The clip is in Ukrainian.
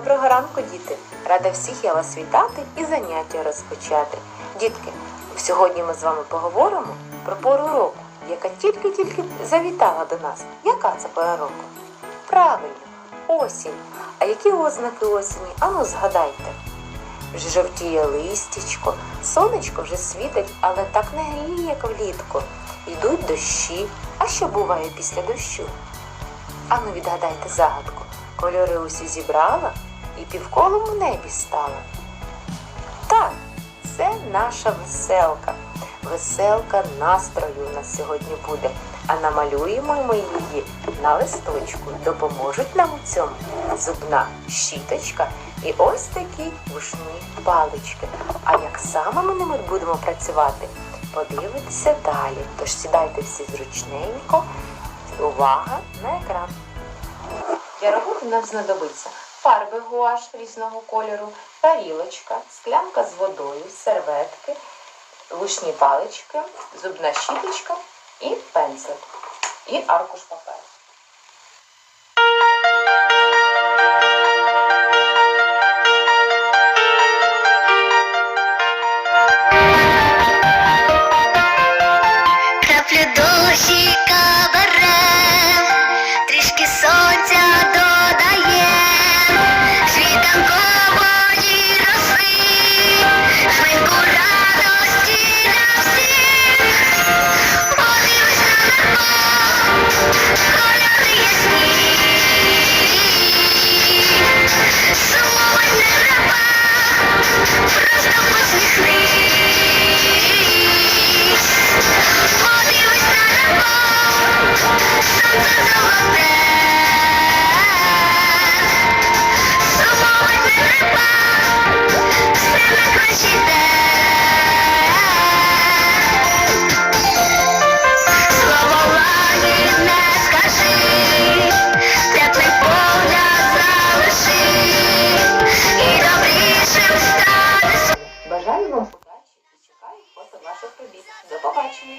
Доброго ранку, діти! Рада всіх я вас вітати і заняття розпочати. Дітки, сьогодні ми з вами поговоримо про пору року, яка тільки-тільки завітала до нас. Яка це пора року? Правильно, осінь. А які ознаки осені? Ану, згадайте. Вже жовтіє листячко, сонечко вже світить, але так не гріє, як влітку. Йдуть дощі. А що буває після дощу? Ану, відгадайте загадку. Кольори усі зібрала і півколом небі стала. Так, це наша веселка. Веселка настрою у нас сьогодні буде. А намалюємо ми її на листочку. Допоможуть нам у цьому зубна щіточка і ось такі вушні палички. А як саме ми ними будемо працювати, подивитися далі. Тож сідайте всі зручненько. Увага на екран. Для роботи нам знадобиться фарби гуаш різного кольору, тарілочка, склянка з водою, серветки, лушні палички, зубна щіточка і пензель, і аркуш паперу. тобі. До побачення!